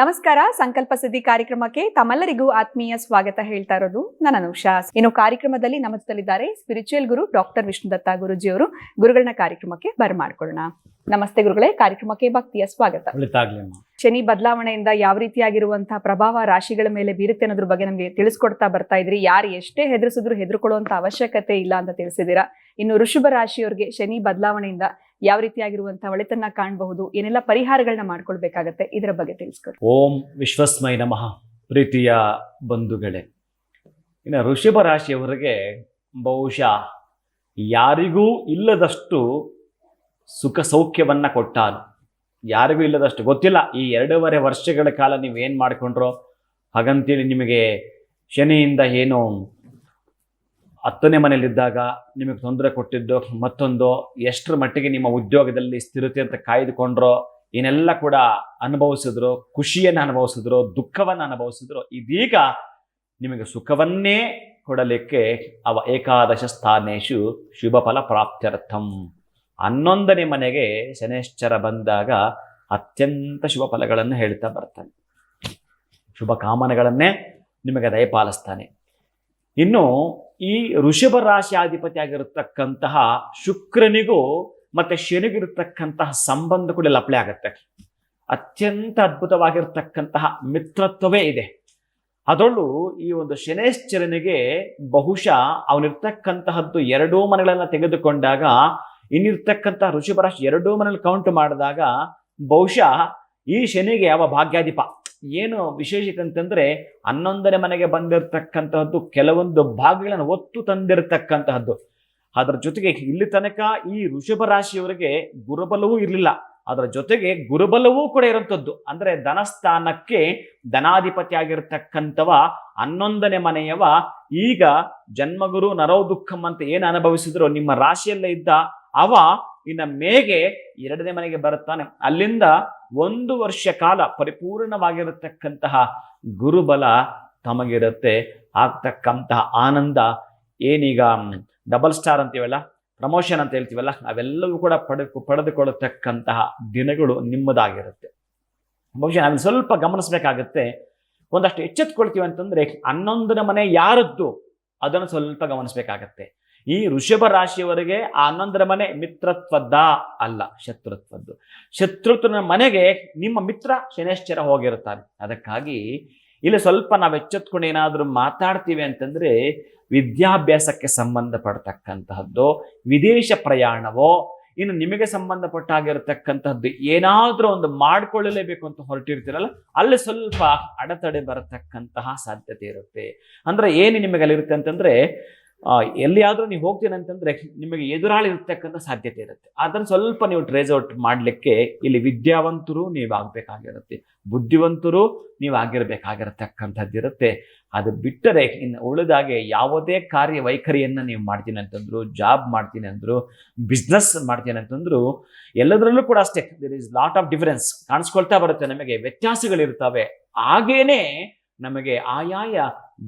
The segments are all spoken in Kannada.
ನಮಸ್ಕಾರ ಸಂಕಲ್ಪ ಸುದ್ದಿ ಕಾರ್ಯಕ್ರಮಕ್ಕೆ ತಮ್ಮೆಲ್ಲರಿಗೂ ಆತ್ಮೀಯ ಸ್ವಾಗತ ಹೇಳ್ತಾ ಇರೋದು ನನ್ನ ಅನುಷಾ. ಇನ್ನು ಕಾರ್ಯಕ್ರಮದಲ್ಲಿ ನಮ್ಮ ಜೊತೆಲಿದ್ದಾರೆ ಸ್ಪಿರಿಚುವಲ್ ಗುರು ಡಾಕ್ಟರ್ ವಿಷ್ಣುದತ್ತ ಗುರುಜಿಯವರು. ಗುರುಗಳನ್ನ ಕಾರ್ಯಕ್ರಮಕ್ಕೆ ಬರಮಾಡ್ಕೊಳ್ಳೋಣ ನಮಸ್ತೆ ಗುರುಗಳೇ ಕಾರ್ಯಕ್ರಮಕ್ಕೆ ಭಕ್ತಿಯ ಸ್ವಾಗತ. ಶನಿ ಬದಲಾವಣೆಯಿಂದ ಯಾವ ರೀತಿಯಾಗಿರುವಂತಹ ಪ್ರಭಾವ ರಾಶಿಗಳ ಮೇಲೆ ಬೀರುತ್ತೆ ಅನ್ನೋದ್ರ ಬಗ್ಗೆ ನಮಗೆ ತಿಳಿಸ್ಕೊಡ್ತಾ ಬರ್ತಾ ಇದ್ರಿ. ಯಾರು ಎಷ್ಟೇ ಹೆದರ್ಸಿದ್ರು ಹೆದರ್ಕೊಳ್ಳುವಂತ ಅವಶ್ಯಕತೆ ಇಲ್ಲ ಅಂತ ತಿಳಿಸಿದೀರಾ ಇನ್ನು ಋಷಭ ರಾಶಿಯವರಿಗೆ ಶನಿ ಬದಲಾವಣೆಯಿಂದ ಯಾವ ರೀತಿಯಾಗಿರುವಂತಹ ಒಳಿತನ್ನ ಕಾಣಬಹುದು, ಏನೆಲ್ಲ ಪರಿಹಾರಗಳನ್ನ ಮಾಡ್ಕೊಳ್ಬೇಕಾಗತ್ತೆ, ಇದರ ಬಗ್ಗೆ ತಿಳಿಸ್ಕೊಡಿ. ಓಂ ವಿಶ್ವಸ್ಮೈ ನಮಃ, ಪ್ರೀತಿಯ ಬಂಧುಗಳೇ. ಇನ್ನು ಋಷಭ ರಾಶಿಯವರಿಗೆ ಬಹುಶಃ ಯಾರಿಗೂ ಇಲ್ಲದಷ್ಟು ಸುಖ ಸೌಖ್ಯವನ್ನ ಕೊಟ್ಟಾನು ಯಾರಿಗೂ ಇಲ್ಲದಷ್ಟು, ಗೊತ್ತಿಲ್ಲ ಈ ಎರಡೂವರೆ ವರ್ಷಗಳ ಕಾಲ ನೀವು ಏನು ಮಾಡಿಕೊಂಡ್ರೋ, ಹಾಗಂತೇಳಿ ನಿಮಗೆ ಶನಿಯಿಂದ ಏನು ಹತ್ತನೇ ಮನೆಯಲ್ಲಿದ್ದಾಗ ನಿಮಗೆ ತೊಂದರೆ ಕೊಟ್ಟಿದ್ದು, ಮತ್ತೊಂದು ಎಷ್ಟರ ಮಟ್ಟಿಗೆ ನಿಮ್ಮ ಉದ್ಯೋಗದಲ್ಲಿ ಸ್ಥಿರತೆ ಅಂತ ಕಾಯ್ದುಕೊಂಡ್ರೋ, ಏನೆಲ್ಲ ಕೂಡ ಅನುಭವಿಸಿದ್ರು, ಖುಷಿಯನ್ನು ಅನುಭವಿಸಿದ್ರು, ದುಃಖವನ್ನು ಅನುಭವಿಸಿದ್ರು, ಇದೀಗ ನಿಮಗೆ ಸುಖವನ್ನೇ ಕೊಡಲಿಕ್ಕೆ ಅವ ಏಕಾದಶ ಸ್ಥಾನೇಶು ಶುಭ ಫಲ ಪ್ರಾಪ್ತ್ಯರ್ಥಂ. ಹನ್ನೊಂದನೇ ಮನೆಗೆ ಶನೇಶ್ಚರ ಬಂದಾಗ ಅತ್ಯಂತ ಶುಭ ಫಲಗಳನ್ನು ಹೇಳ್ತಾ ಬರ್ತಾನೆ. ಶುಭ ಕಾಮನೆಗಳನ್ನೇ ನಿಮಗೆ ದಯಪಾಲಿಸ್ತಾನೆ. ಇನ್ನು ಈ ಋಷಭ ರಾಶಿಯಾಧಿಪತಿ ಆಗಿರತಕ್ಕಂತಹ ಶುಕ್ರನಿಗೂ ಮತ್ತೆ ಶನಿಗಿರತಕ್ಕಂತಹ ಸಂಬಂಧ ಕೂಡ ಲಪ್ಳೆ ಆಗುತ್ತೆ. ಅತ್ಯಂತ ಅದ್ಭುತವಾಗಿರ್ತಕ್ಕಂತಹ ಮಿತ್ರತ್ವವೇ ಇದೆ. ಅದರಲ್ಲೂ ಈ ಒಂದು ಶನೇಶ್ಚರನಿಗೆ ಬಹುಶಃ ಅವನಿರ್ತಕ್ಕಂತಹದ್ದು ಎರಡೂ ಮನೆಗಳನ್ನ ತೆಗೆದುಕೊಂಡಾಗ, ಇನ್ನಿರ್ತಕ್ಕಂಥ ಋಷಿಭರಾಶಿ ಎರಡೂ ಮನೇಲಿ ಕೌಂಟ್ ಮಾಡಿದಾಗ ಬಹುಶಃ ಈ ಶನಿಗೆ ಯಾವ ಭಾಗ್ಯಾಧಿಪ. ಏನು ವಿಶೇಷತೆ ಅಂತಂದ್ರೆ ಹನ್ನೊಂದನೇ ಮನೆಗೆ ಬಂದಿರತಕ್ಕಂತಹದ್ದು ಕೆಲವೊಂದು ಭಾಗಗಳನ್ನು ಒತ್ತು ತಂದಿರತಕ್ಕಂತಹದ್ದು. ಅದರ ಜೊತೆಗೆ ಇಲ್ಲಿ ತನಕ ಈ ಋಷಭ ರಾಶಿಯವರಿಗೆ ಗುರುಬಲವೂ ಇರಲಿಲ್ಲ. ಅದರ ಜೊತೆಗೆ ಗುರುಬಲವೂ ಕೂಡ ಇರುವಂಥದ್ದು ಅಂದ್ರೆ ಧನಸ್ಥಾನಕ್ಕೆ ಧನಾಧಿಪತಿ ಆಗಿರತಕ್ಕಂಥವ ಹನ್ನೊಂದನೇ ಮನೆಯವ ಈಗ ಜನ್ಮಗುರು ನರೋ ದುಃಖಂ ಅಂತ ಏನು ಅನುಭವಿಸಿದ್ರು ನಿಮ್ಮ ರಾಶಿಯಲ್ಲೇ ಇದ್ದ ಅವ ಇನ್ನ ಮೇಗೆ ಎರಡನೇ ಮನೆಗೆ ಬರುತ್ತಾನೆ. ಅಲ್ಲಿಂದ ಒಂದು ವರ್ಷ ಕಾಲ ಪರಿಪೂರ್ಣವಾಗಿರತಕ್ಕಂತಹ ಗುರುಬಲ ತಮಗಿರುತ್ತೆ. ಆಗ್ತಕ್ಕಂತಹ ಆನಂದ, ಏನೀಗ ಡಬಲ್ ಸ್ಟಾರ್ ಅಂತೀವಲ್ಲ, ಪ್ರಮೋಷನ್ ಅಂತ ಹೇಳ್ತೀವಲ್ಲ, ಅವೆಲ್ಲವೂ ಕೂಡ ಪಡೆ ಪಡೆದುಕೊಳ್ಳತಕ್ಕಂತಹ ದಿನಗಳು ನಿಮ್ಮದಾಗಿರುತ್ತೆ. ಬಹುಶಃ ನಾವಿಲ್ಲಿ ಸ್ವಲ್ಪ ಗಮನಿಸಬೇಕಾಗತ್ತೆ. ಒಂದಷ್ಟು ಎಚ್ಚೆತ್ಕೊಳ್ತೀವಿ ಅಂತಂದ್ರೆ ಹನ್ನೊಂದನೇ ಮನೆ ಯಾರದ್ದು, ಅದನ್ನು ಸ್ವಲ್ಪ ಗಮನಿಸಬೇಕಾಗತ್ತೆ. ಈ ಋಷಭ ರಾಶಿಯವರಿಗೆ ಆ ಹನ್ನೊಂದರ ಮನೆ ಮಿತ್ರತ್ವದ ಅಲ್ಲ, ಶತ್ರುತ್ವದ್ದು. ಶತ್ರುತ್ವನ ಮನೆಗೆ ನಿಮ್ಮ ಮಿತ್ರ ಶನೇಶ್ಚರ ಹೋಗಿರ್ತಾನೆ ಅದಕ್ಕಾಗಿ ಇಲ್ಲಿ ಸ್ವಲ್ಪ ನಾವು ಎಚ್ಚೆತ್ಕೊಂಡು ಏನಾದರೂ ಮಾತಾಡ್ತೀವಿ ಅಂತಂದ್ರೆ ವಿದ್ಯಾಭ್ಯಾಸಕ್ಕೆ ಸಂಬಂಧಪಡ್ತಕ್ಕಂತಹದ್ದು, ವಿದೇಶ ಪ್ರಯಾಣವೋ, ಇನ್ನು ನಿಮಗೆ ಸಂಬಂಧಪಟ್ಟಾಗಿರತಕ್ಕಂಥದ್ದು ಏನಾದರೂ ಒಂದು ಮಾಡ್ಕೊಳ್ಳಲೇಬೇಕು ಅಂತ ಹೊರಟಿರ್ತೀರಲ್ಲ, ಅಲ್ಲಿ ಸ್ವಲ್ಪ ಅಡೆತಡೆ ಬರತಕ್ಕಂತಹ ಸಾಧ್ಯತೆ ಇರುತ್ತೆ. ಅಂದ್ರೆ ಏನು ನಿಮಗೆ ಅಲ್ಲಿರುತ್ತೆ ಅಂತಂದ್ರೆ ಎಲ್ಲಿಯಾದ್ರೂ ನೀವು ಹೋಗ್ತೀನಿ ಅಂತಂದ್ರೆ ನಿಮಗೆ ಎದುರಾಳಿ ಇರ್ತಕ್ಕಂಥ ಸಾಧ್ಯತೆ ಇರುತ್ತೆ. ಅದನ್ನು ಸ್ವಲ್ಪ ನೀವು ಟ್ರೇಸ್ ಔಟ್ ಮಾಡಲಿಕ್ಕೆ ಇಲ್ಲಿ ವಿದ್ಯಾವಂತರು ನೀವು ಆಗ್ಬೇಕಾಗಿರುತ್ತೆ. ಬುದ್ಧಿವಂತರು ನೀವು ಆಗಿರಬೇಕಾಗಿರತಕ್ಕಂಥದ್ದು ಇರುತ್ತೆ. ಅದು ಬಿಟ್ಟರೆ ಇನ್ನು ಉಳಿದಾಗೆ ಯಾವುದೇ ಕಾರ್ಯ ವೈಖರಿಯನ್ನು ನೀವು ಮಾಡ್ತೀನಿ ಅಂತಂದ್ರು ಜಾಬ್ ಮಾಡ್ತೀನಿ ಅಂದ್ರು ಬಿಸ್ನೆಸ್ ಮಾಡ್ತೀನಿ ಅಂತಂದ್ರು, ಎಲ್ಲದರಲ್ಲೂ ಕೂಡ ಅಷ್ಟೇ there is lot of difference ಕಾಣಿಸ್ಕೊಳ್ತಾ ಬರುತ್ತೆ. ನಮಗೆ ವ್ಯತ್ಯಾಸಗಳಿರ್ತವೆ. ಹಾಗೇನೆ ನಮಗೆ ಆಯಾಯ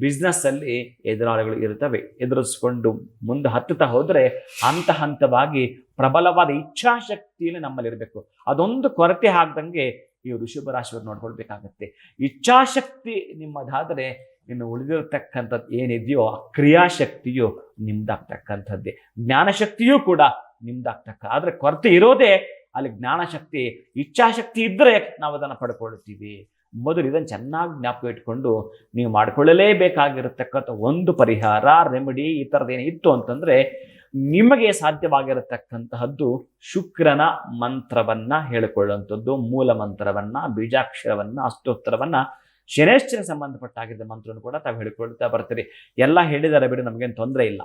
ಬಿಸ್ನೆಸ್ ಅಲ್ಲಿ ಎದುರಾಳಿಗಳು ಇರ್ತವೆ ಎದುರಿಸ್ಕೊಂಡು ಮುಂದೆ ಹತ್ತುತ್ತಾ ಹೋದರೆ ಹಂತ ಹಂತವಾಗಿ ಪ್ರಬಲವಾದ ಇಚ್ಛಾಶಕ್ತಿಯಲ್ಲಿ ನಮ್ಮಲ್ಲಿ ಇರಬೇಕು ಅದೊಂದು ಕೊರತೆ ಆಗ್ದಂಗೆ ಈ ಋಷಭ ರಾಶಿಯವರು ನೋಡ್ಕೊಳ್ಬೇಕಾಗತ್ತೆ. ಇಚ್ಛಾಶಕ್ತಿ ನಿಮ್ಮದಾದರೆ ಇನ್ನು ಉಳಿದಿರತಕ್ಕಂಥದ್ದು ಏನಿದೆಯೋ ಆ ಕ್ರಿಯಾಶಕ್ತಿಯು ನಿಮ್ದಾಗ್ತಕ್ಕಂಥದ್ದೇ. ಜ್ಞಾನಶಕ್ತಿಯೂ ಕೂಡ ನಿಮ್ದಾಗ್ತಕ್ಕ ಆದರೆ ಕೊರತೆ ಇರೋದೇ ಅಲ್ಲಿ ಜ್ಞಾನಶಕ್ತಿ, ಇಚ್ಛಾಶಕ್ತಿ ಇದ್ದರೆ ನಾವು ಅದನ್ನು ಪಡ್ಕೊಳ್ತೀವಿ. ಮೊದಲು ಇದನ್ನು ಚೆನ್ನಾಗಿ ಜ್ಞಾಪಕ ಇಟ್ಕೊಂಡು ನೀವು ಮಾಡಿಕೊಳ್ಳಲೇಬೇಕಾಗಿರತಕ್ಕಂಥ ಒಂದು ಪರಿಹಾರ ರೆಮಿಡಿ ಈ ಥರದ್ದೇನು ಇತ್ತು ಅಂತಂದರೆ ನಿಮಗೆ ಸಾಧ್ಯವಾಗಿರತಕ್ಕಂತಹದ್ದು ಶುಕ್ರನ ಮಂತ್ರವನ್ನ ಹೇಳಿಕೊಳ್ಳುವಂಥದ್ದು, ಮೂಲ ಮಂತ್ರವನ್ನ, ಬೀಜಾಕ್ಷರವನ್ನ ಅಷ್ಟೋತ್ತರವನ್ನ ಶನೇಶ್ವರ ಸಂಬಂಧಪಟ್ಟಾಗಿದ್ದ ಮಂತ್ರವನ್ನು ಕೂಡ ತಾವು ಹೇಳಿಕೊಳ್ತಾ ಬರ್ತೀರಿ. ಎಲ್ಲ ಹೇಳಿದಾರೆ ಬಿಡಿ, ನಮಗೇನು ತೊಂದರೆ ಇಲ್ಲ.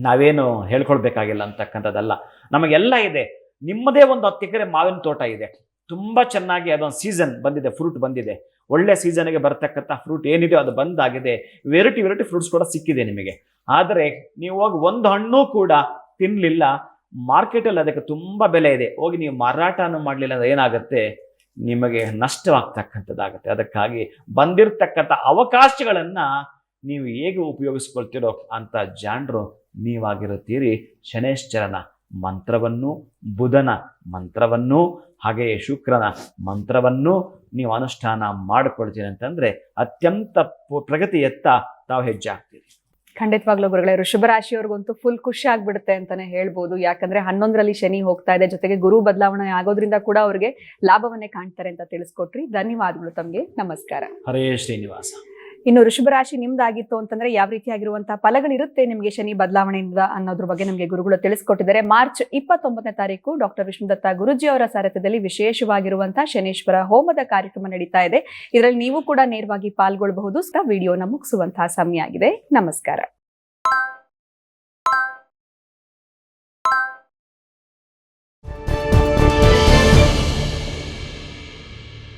ನಾವೇನು ಹೇಳ್ಕೊಳ್ಬೇಕಾಗಿಲ್ಲ ಅಂತಕ್ಕಂಥದ್ದಲ್ಲ. ನಮಗೆಲ್ಲ ಇದೆ. ನಿಮ್ಮದೇ ಒಂದು ಹತ್ತು ಎಕರೆ ಮಾವಿನ ತೋಟ ಇದೆ. ತುಂಬಾ ಚೆನ್ನಾಗಿ ಅದೊಂದು ಸೀಸನ್ ಬಂದಿದೆ ಫ್ರೂಟ್ ಬಂದಿದೆ. ಒಳ್ಳೆ ಸೀಸನ್ಗೆ ಬರ್ತಕ್ಕಂಥ ಫ್ರೂಟ್ ಏನಿದೆಯೋ ಅದು ಬಂದಾಗಿದೆ. ವೆರೈಟಿ ವೆರೈಟಿ ಫ್ರೂಟ್ಸ್ ಕೂಡ ಸಿಕ್ಕಿದೆ ನಿಮಗೆ. ಆದರೆ ನೀವು ಹೋಗಿ ಒಂದು ಹಣ್ಣು ಕೂಡ ತಿನ್ನಲಿಲ್ಲ ಮಾರ್ಕೆಟಲ್ಲಿ ಅದಕ್ಕೆ ತುಂಬ ಬೆಲೆ ಇದೆ. ಹೋಗಿ ನೀವು ಮಾರಾಟನೂ ಮಾಡಲಿಲ್ಲ ಅಂದ್ರೆ ಏನಾಗುತ್ತೆ? ನಿಮಗೆ ನಷ್ಟವಾಗ್ತಕ್ಕಂಥದ್ದಾಗುತ್ತೆ. ಅದಕ್ಕಾಗಿ ಬಂದಿರತಕ್ಕಂಥ ಅವಕಾಶಗಳನ್ನು ನೀವು ಹೇಗೆ ಉಪಯೋಗಿಸ್ಕೊಳ್ತೀರೋ ಅಂತ ಜಾಣರು ನೀವಾಗಿರುತ್ತೀರಿ. ಶನೇಶ್ಚರನ ಮಂತ್ರವನ್ನು ಬುಧನ ಮಂತ್ರವನ್ನು ಹಾಗೆಯೇ ಶುಕ್ರನ ಮಂತ್ರವನ್ನು ನೀವು ಅನುಷ್ಠಾನ ಮಾಡಿಕೊಳ್ತೀರಿ ಅಂತಂದ್ರೆ ಅತ್ಯಂತ ಪ್ರಗತಿಯತ್ತ ತಾವು ಹೆಜ್ಜೆ ಆಗ್ತೀರಿ ಖಂಡಿತವಾಗ್ಲೂ ಗುರುಗಳೇ ವೃಷಭರಾಶಿಯವ್ರಿಗಂತೂ ಫುಲ್ ಖುಷಿ ಆಗ್ಬಿಡುತ್ತೆ ಅಂತಾನೆ ಹೇಳ್ಬೋದು. ಯಾಕಂದ್ರೆ ಹನ್ನೊಂದರಲ್ಲಿ ಶನಿ ಹೋಗ್ತಾ ಇದೆ ಜೊತೆಗೆ ಗುರು ಬದಲಾವಣೆ ಆಗೋದ್ರಿಂದ ಕೂಡ ಅವ್ರಿಗೆ ಲಾಭವನ್ನೇ ಕಾಣ್ತಾರೆ ಅಂತ ತಿಳಿಸ್ಕೊಟ್ರಿ. ಧನ್ಯವಾದಗಳು ತಮಗೆ. ನಮಸ್ಕಾರ. ಹರೇ ಶ್ರೀನಿವಾಸ. ಇನ್ನು ವೃಷಭ ರಾಶಿ ನಿಮ್ದಾಗಿತ್ತು ಅಂತಂದ್ರೆ ಯಾವ ರೀತಿಯಾಗಿರುವಂತಹ ಫಲಗಳಿರುತ್ತೆ ನಿಮಗೆ ಶನಿ ಬದಲಾವಣೆಯಿಂದ ಅನ್ನೋದ್ರ ಬಗ್ಗೆ ನಮಗೆ ಗುರುಗಳು ತಿಳಿಸ್ಕೊಟ್ಟಿದ್ದಾರೆ. ಮಾರ್ಚ್ ಇಪ್ಪತ್ತೊಂಬತ್ತನೇ ತಾರೀಕು ಡಾಕ್ಟರ್ ವಿಷ್ಣುದತ್ತ ಗುರುಜಿ ಅವರ ಸಾರಥ್ಯದಲ್ಲಿ ವಿಶೇಷವಾಗಿರುವಂತಹ ಶನೇಶ್ವರ ಹೋಮದ ಕಾರ್ಯಕ್ರಮ ನಡೀತಾ ಇದೆ. ಇದರಲ್ಲಿ ನೀವು ಕೂಡ ನೇರವಾಗಿ ಪಾಲ್ಗೊಳ್ಳಬಹುದು ವಿಡಿಯೋನ ಮುಗಿಸುವಂತಹ ಸಮಯ ಆಗಿದೆ. ನಮಸ್ಕಾರ.